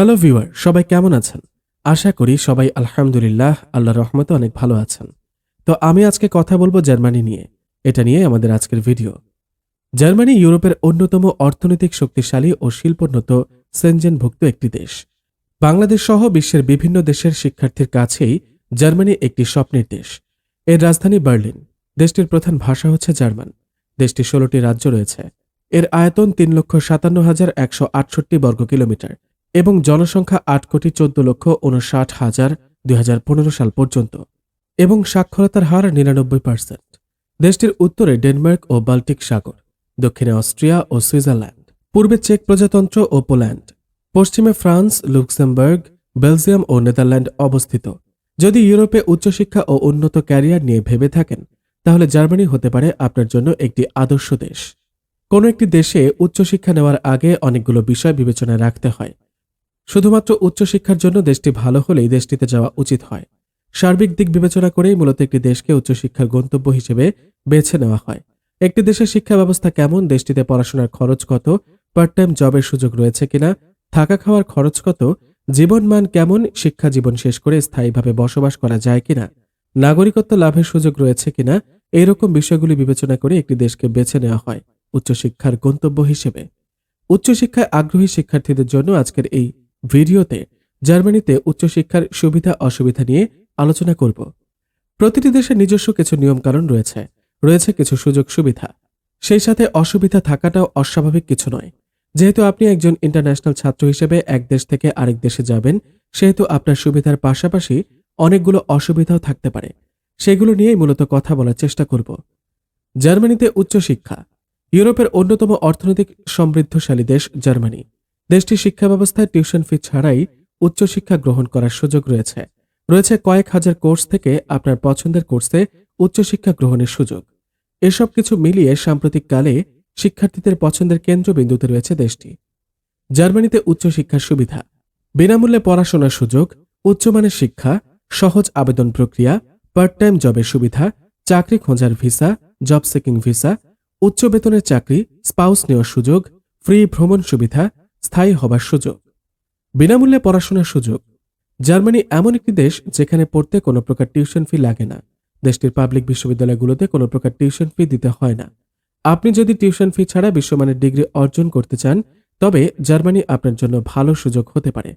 Hello viewer সবাই কেমন আছেন? আশা করি সবাই আলহামদুলিল্লাহ আল্লাহ রহমতে অনেক ভালো আছেন। তো আমি আজকে কথা বলব জার্মানি নিয়ে। এটা নিয়ে আমাদের আজকের ভিডিও। জার্মানি ইউরোপের অন্যতম অর্থনৈতিক শক্তিশালী ও শিল্পোন্নত সেনজেনভুক্ত একটি দেশ। বাংলাদেশ সহ বিশ্বের বিভিন্ন দেশের শিক্ষার্থীর কাছেই জার্মানি একটি স্বপ্নের দেশ। এর রাজধানী বার্লিন। দেশটির প্রধান ভাষা হচ্ছে জার্মান। দেশটির ষোলোটি রাজ্য রয়েছে। এর আয়তন তিন লক্ষ সাতান্ন হাজার একশো আটষট্টি বর্গ কিলোমিটার এবং জনসংখ্যা আট কোটি চোদ্দ লক্ষ উনষাট হাজার দুই সাল পর্যন্ত, এবং সাক্ষরতার হার নিরানব্বই পার্সেন্ট। দেশটির উত্তরে ডেনমার্ক ও বাল্টিক সাগর, দক্ষিণে অস্ট্রিয়া ও সুইজারল্যান্ড, পূর্বে চেক প্রজাতন্ত্র ও পোল্যান্ড, পশ্চিমে ফ্রান্স, লুক্সেমবার্গ, বেলজিয়াম ও নেদারল্যান্ড অবস্থিত। যদি ইউরোপে উচ্চশিক্ষা ও উন্নত ক্যারিয়ার নিয়ে ভেবে থাকেন, তাহলে জার্মানি হতে পারে আপনার জন্য একটি আদর্শ দেশ। কোনো একটি দেশে উচ্চশিক্ষা নেওয়ার আগে অনেকগুলো বিষয় বিবেচনায় রাখতে হয়। শুধুমাত্র উচ্চশিক্ষার জন্য দেশটি ভালো হলেই দেশটিতে যাওয়া উচিত হয়। সার্বিক দিক বিবেচনা করেই মূলত একটি দেশকে উচ্চশিক্ষার গন্তব্য হিসেবে বেছে নেওয়া হয়। একটি দেশের শিক্ষা ব্যবস্থা কেমন, দেশটিতে পড়াশোনার খরচ কত পার্ট টাইম জবের সুযোগ রয়েছে কিনা, থাকা খাওয়ার খরচ কত জীবনমান কেমন, শিক্ষা জীবন শেষ করে স্থায়ীভাবে বসবাস করা যায় কিনা, নাগরিকত্ব লাভের সুযোগ রয়েছে কিনা, এরকম বিষয়গুলি বিবেচনা করে একটি দেশকে বেছে নেওয়া হয় উচ্চশিক্ষার গন্তব্য হিসেবে। উচ্চশিক্ষায় আগ্রহী শিক্ষার্থীদের জন্য আজকের এই ভিডিওতে জার্মানিতে উচ্চশিক্ষার সুবিধা অসুবিধা নিয়ে আলোচনা করব। প্রতিটি দেশের নিজস্ব কিছু নিয়মকানুন রয়েছে। রয়েছে কিছু সুযোগ সুবিধা। সেই সাথে অসুবিধা থাকাটাও অস্বাভাবিক কিছু নয়। যেহেতু আপনি একজন ইন্টারন্যাশনাল ছাত্র হিসেবে এক দেশ থেকে আরেক দেশে যাবেন, সেহেতু আপনার সুবিধার পাশাপাশি অনেকগুলো অসুবিধাও থাকতে পারে। সেগুলো নিয়েই মূলত কথা বলার চেষ্টা করব। জার্মানিতে উচ্চশিক্ষা। ইউরোপের অন্যতম অর্থনৈতিক সমৃদ্ধশালী দেশ জার্মানি। দেশটির শিক্ষা ব্যবস্থায় টিউশন ফি ছাড়াই উচ্চশিক্ষা গ্রহণ করার সুযোগ রয়েছে। রয়েছে কয়েক হাজার কোর্স থেকে আপনার পছন্দের কোর্সে উচ্চশিক্ষা গ্রহণের সুযোগ। এসব কিছু মিলিয়ে সাম্প্রতিককালে শিক্ষার্থীদের পছন্দের কেন্দ্রবিন্দুতে রয়েছে দেশটি। জার্মানিতে উচ্চশিক্ষার সুবিধা। বিনামূল্যে পড়াশোনার সুযোগ, উচ্চমানের শিক্ষা, সহজ আবেদন প্রক্রিয়া পার্ট টাইম জবের সুবিধা, চাকরি খোঁজার ভিসা জব সেকিং ভিসা, উচ্চ বেতনের চাকরি, স্পাউস নেওয়ার সুযোগ, ফ্রি ভ্রমণ সুবিধা স্থায়ী হবার সুযোগ। বিনামূল্যে পড়াশোনার সুযোগ। জার্মানি এমন একটি দেশ যেখানে পড়তে কোনো প্রকার টিউশন ফি লাগে না। দেশটির পাবলিক বিশ্ববিদ্যালয়গুলোতে কোনো প্রকার টিউশন ফি দিতে হয় না। আপনি যদি টিউশন ফি ছাড়া বিশ্বমানের ডিগ্রি অর্জন করতে চান, তবে জার্মানি আপনার জন্য ভালো সুযোগ হতে পারে।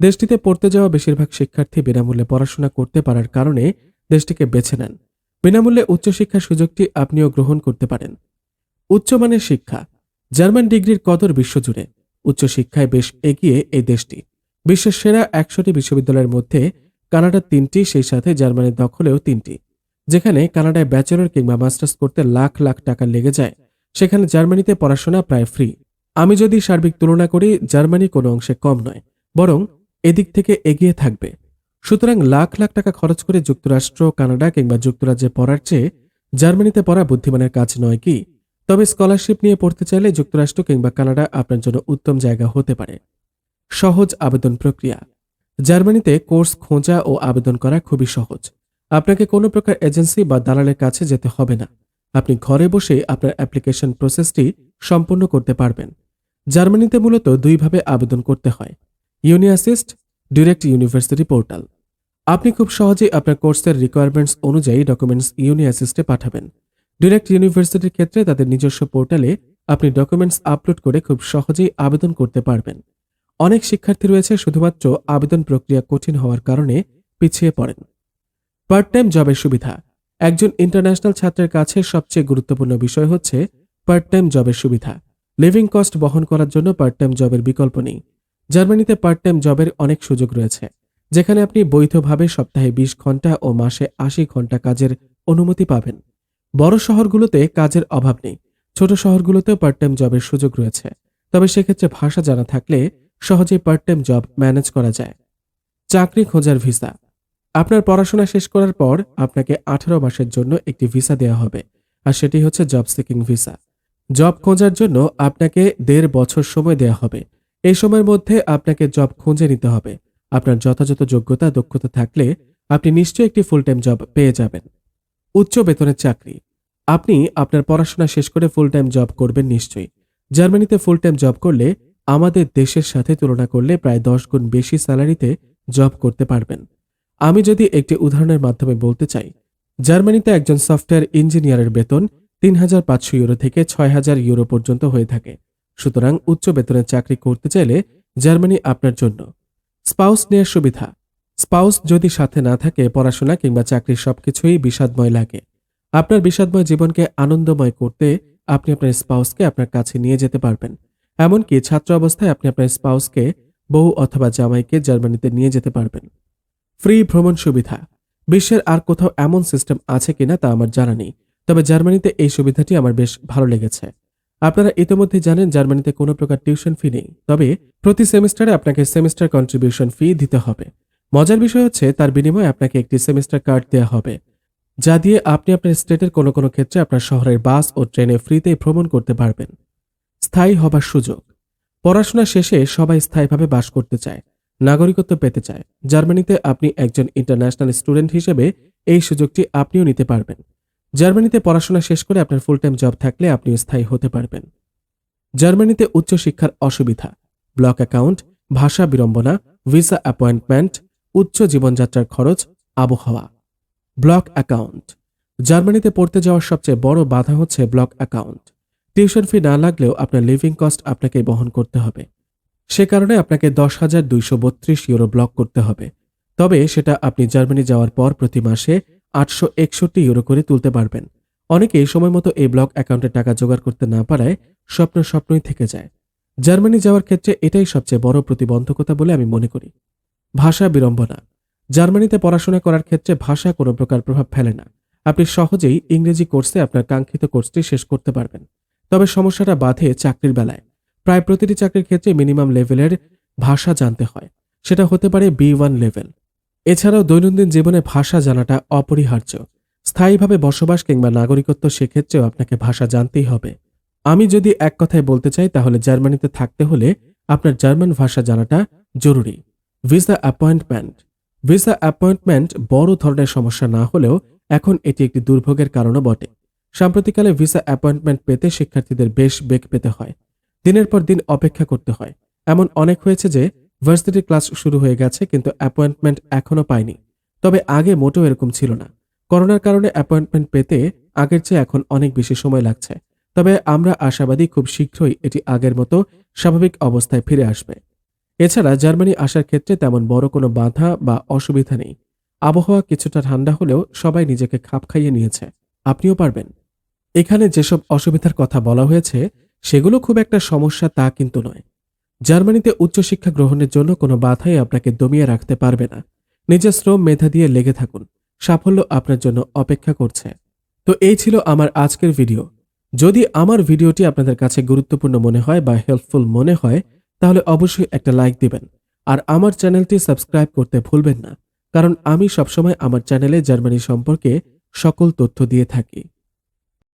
দেশটিতে পড়তে যাওয়া বেশিরভাগ শিক্ষার্থী বিনামূল্যে পড়াশোনা করতে পারার কারণে দেশটিকে বেছে নেন। বিনামূল্যে উচ্চশিক্ষার সুযোগটি আপনিও গ্রহণ করতে পারেন। উচ্চমানের শিক্ষা। জার্মান ডিগ্রির কদর বিশ্বজুড়ে। উচ্চশিক্ষায় বেশ এগিয়ে এই দেশটি। বিশ্বের সেরা একশোটি বিশ্ববিদ্যালয়ের মধ্যে কানাডার তিনটি, সেই সাথে জার্মানির দখলেও তিনটি। যেখানে কানাডায় ব্যাচেলর কিংবা মাস্টার্স করতে লাখ লাখ টাকা লেগে যায়, সেখানে জার্মানিতে পড়াশোনা প্রায় ফ্রি। আমি যদি সার্বিক তুলনা করি, জার্মানি কোনো অংশে কম নয়, বরং এদিক থেকে এগিয়ে থাকবে। সুতরাং লাখ লাখ টাকা খরচ করে যুক্তরাষ্ট্র, কানাডা কিংবা যুক্তরাজ্যে পড়ার চেয়ে জার্মানিতে পড়া বুদ্ধিমানের কাজ নয় কি? তবে স্কলারশিপ নিয়ে পড়তে চাইলে যুক্তরাষ্ট্র কিংবা কানাডা আপনার জন্য উত্তম জায়গা হতে পারে। সহজ আবেদন প্রক্রিয়া। জার্মানিতে কোর্স খোঁজা ও আবেদন করা খুবই সহজ। আপনাকে কোনো প্রকার এজেন্সি বা দালালের কাছে যেতে হবে না। আপনি ঘরে বসে আপনার অ্যাপ্লিকেশন প্রসেসটি সম্পূর্ণ করতে পারবেন। জার্মানিতে মূলত দুইভাবে আবেদন করতে হয়। Uni assist, direct university portal. আপনি খুব সহজেই আপনার কোর্সের রিকোয়ারমেন্টস অনুযায়ী ডকুমেন্টস ইউনিয়াসিস্টে পাঠাবেন। ডিরেক্ট ইউনিভার্সিটির ক্ষেত্রে তাদের নিজস্ব পোর্টালে আপনি ডকুমেন্টস আপলোড করে খুব সহজেই আবেদন করতে পারবেন। অনেক শিক্ষার্থী রয়েছে শুধুমাত্র আবেদন প্রক্রিয়া কঠিন হওয়ার কারণে পিছিয়ে পড়েন। পার্ট টাইম জবের সুবিধা। একজন ইন্টারন্যাশনাল ছাত্রের কাছে সবচেয়ে গুরুত্বপূর্ণ বিষয় হচ্ছে পার্ট টাইম জবের সুবিধা। লিভিং কস্ট বহন করার জন্য পার্ট টাইম জবের বিকল্প নেই। জার্মানিতে পার্ট টাইম জবের অনেক সুযোগ রয়েছে, যেখানে আপনি বৈধভাবে সপ্তাহে বিশ ঘণ্টা ও মাসে আশি ঘণ্টা কাজের অনুমতি পাবেন। বড় শহরগুলোতে কাজের অভাব নেই। ছোট শহরগুলোতেও পার্ট টাইম জবের সুযোগ রয়েছে। তবে সেক্ষেত্রে ভাষা জানা থাকলে সহজেই পার্ট টাইম জব ম্যানেজ করা যায়। চাকরি খোঁজার ভিসা আপনার পড়াশোনা শেষ করার পর আপনাকে আঠারো মাসের জন্য একটি ভিসা দেওয়া হবে। আর সেটি হচ্ছে জব সিকিং ভিসা জব খোঁজার জন্য আপনাকে দেড় বছর সময় দেওয়া হবে। এই সময়ের মধ্যে আপনাকে জব খুঁজে নিতে হবে। আপনার যথাযথ যোগ্যতা, দক্ষতা থাকলে আপনি নিশ্চয়ই একটি ফুল টাইম জব পেয়ে যাবেন। উচ্চ বেতনের চাকরি। আপনি আপনার পড়াশোনা শেষ করে ফুল টাইম জব করবেন নিশ্চয়ই। জার্মানিতে ফুল টাইম জব করলে আমাদের দেশের সাথে তুলনা করলে প্রায় দশ গুণ বেশি স্যালারিতে জব করতে পারবেন। আমি যদি একটি উদাহরণের মাধ্যমে বলতে চাই, জার্মানিতে একজন সফটওয়্যার ইঞ্জিনিয়ারের বেতন তিন হাজার পাঁচশো ইউরো থেকে ছয় হাজার ইউরো পর্যন্ত হয়ে থাকে। সুতরাং উচ্চ বেতনের চাকরি করতে চাইলে জার্মানি আপনার জন্য। স্পাউস নেওয়ার সুবিধা। স্পাউস যদি সাথে না থাকে, পড়াশোনা কিংবা চাকরির সবকিছুই বিষাদময় লাগে। আপনার বিষাদময় জীবনকে আনন্দময় করতে আপনি আপনার স্পাউসকে আপনার কাছে নিয়ে যেতে পারবেন। এমনকি ছাত্র অবস্থায় আপনি আপনার স্পাউসকে বউ অথবা জামাইকে জার্মানিতে নিয়ে যেতে পারবেন। ফ্রি ভ্রমণ সুবিধা। বিশ্বের আর কোথাও এমন সিস্টেম আছে কিনা তা আমার জানা নেই, তবে জার্মানিতে এই সুবিধাটি আমার বেশ ভালো লেগেছে। আপনারা ইতিমধ্যে জানেন জার্মানিতে কোনো প্রকার টিউশন ফি নেই, তবে প্রতি সেমিস্টারে আপনাকে সেমিস্টার কন্ট্রিবিউশন ফি দিতে হবে। মজার বিষয় হচ্ছে তার বিনিময়ে আপনাকে একটি সেমিস্টার কার্ড দেওয়া হবে। যা দিয়ে আপনি আপনার স্টেটের কোনো কোনো ক্ষেত্রে আপনার শহরের বাস ও ট্রেনে ফ্রিতে ভ্রমণ করতে পারবেন। স্থায়ী হবার সুযোগ। পড়াশোনা শেষে সবাই স্থায়ীভাবে বাস করতে চায়, নাগরিকত্ব পেতে চায়। জার্মানিতে আপনি একজন ইন্টারন্যাশনাল স্টুডেন্ট হিসেবে এই সুযোগটি আপনিও নিতে পারবেন। জার্মানিতে পড়াশোনা শেষ করে আপনার ফুল টাইম জব থাকলে আপনিও স্থায়ী হতে পারবেন। জার্মানিতে উচ্চশিক্ষার অসুবিধা। ব্লক অ্যাকাউন্ট, ভাষা বিড়ম্বনা, ভিসা অ্যাপয়েন্টমেন্ট, উচ্চ জীবনযাত্রার খরচ, আবহাওয়া। Block account. জার্মানিতে পড়তে যাওয়ার সবচেয়ে বড় বাধা হচ্ছে ব্লক অ্যাকাউন্ট। টিউশন ফি না লাগলেও আপনার লিভিং কস্ট আপনাকে বহন করতে হবে। সে কারণে আপনাকে দশ হাজার দুইশো বত্রিশ ইউরো ব্লক করতে হবে। তবে সেটা আপনি জার্মানি যাওয়ার পর প্রতি মাসে আটশো একষট্টি ইউরো করে তুলতে পারবেন। অনেকেই সময় মতো এই ব্লক অ্যাকাউন্টে টাকা জোগাড় করতে না পারায় স্বপ্ন স্বপ্নই থেকে যায়। জার্মানি যাওয়ার ক্ষেত্রে এটাই সবচেয়ে বড় প্রতিবন্ধকতা বলে আমি মনে করি। ভাষা বিড়ম্বনা। জার্মানিতে পড়াশোনা করার ক্ষেত্রে ভাষা কোনো প্রকার প্রভাব ফেলে না। আপনি সহজেই ইংরেজি কোর্সে আপনার কাঙ্ক্ষিত কোর্সটি শেষ করতে পারবেন। তবে সমস্যাটা বাধে চাকরির বেলায়। প্রায় প্রতিটি চাকরির ক্ষেত্রে মিনিমাম লেভেলের ভাষা জানতে হয়। সেটা হতে পারে বি ওয়ান লেভেল। এছাড়াও দৈনন্দিন জীবনে ভাষা জানাটা অপরিহার্য। স্থায়ীভাবে বসবাস কিংবা নাগরিকত্ব সেক্ষেত্রেও আপনাকে ভাষা জানতেই হবে। আমি যদি এক কথায় বলতে চাই, তাহলে জার্মানিতে থাকতে হলে আপনার জার্মান ভাষা জানাটা জরুরি। Visa appointment. ভিসা অ্যাপয়েন্টমেন্ট বড় ধরনের সমস্যা না হলেও এখন এটি একটি দুর্ভোগের কারণও বটে। সাম্প্রতিককালে ভিসা অ্যাপয়েন্টমেন্ট পেতে শিক্ষার্থীদের বেশ বেগ পেতে হয়। দিনের পর দিন অপেক্ষা করতে হয়। এমন অনেক হয়েছে যে ভার্সিটি ক্লাস শুরু হয়ে গেছে কিন্তু অ্যাপয়েন্টমেন্ট এখনও পায়নি। তবে আগে মোটেও এরকম ছিল না। করোনার কারণে অ্যাপয়েন্টমেন্ট পেতে আগের চেয়ে এখন অনেক বেশি সময় লাগছে। তবে আমরা আশাবাদী খুব শীঘ্রই এটি আগের মতো স্বাভাবিক অবস্থায় ফিরে আসবে। এছাড়া জার্মানি আসার ক্ষেত্রে তেমন বড় কোনো বাধা বা অসুবিধা নেই। আবহাওয়া কিছুটা ঠান্ডা হলেও সবাই নিজেকে খাপ খাইয়ে নিয়েছে। আপনিও পারবেন। এখানে যেসব অসুবিধার কথা বলা হয়েছে, সেগুলো খুব একটা সমস্যা তা কিন্তু নয়। জার্মানিতে উচ্চশিক্ষা গ্রহণের জন্য কোনো বাধাই আপনাকে দমিয়ে রাখতে পারবে না। নিজের শ্রম মেধা দিয়ে লেগে থাকুন। সাফল্য আপনার জন্য অপেক্ষা করছে। তো এই ছিল আমার আজকের ভিডিও। যদি আমার ভিডিওটি আপনাদের কাছে গুরুত্বপূর্ণ মনে হয় বা হেল্পফুল মনে হয় তাহলে অবশ্যই একটা লাইক দিবেন। আর আমার চ্যানেলটি সাবস্ক্রাইব করতে ভুলবেন না, কারণ আমি সবসময় আমার চ্যানেলে জার্মানি সম্পর্কে সকল তথ্য দিয়ে থাকি।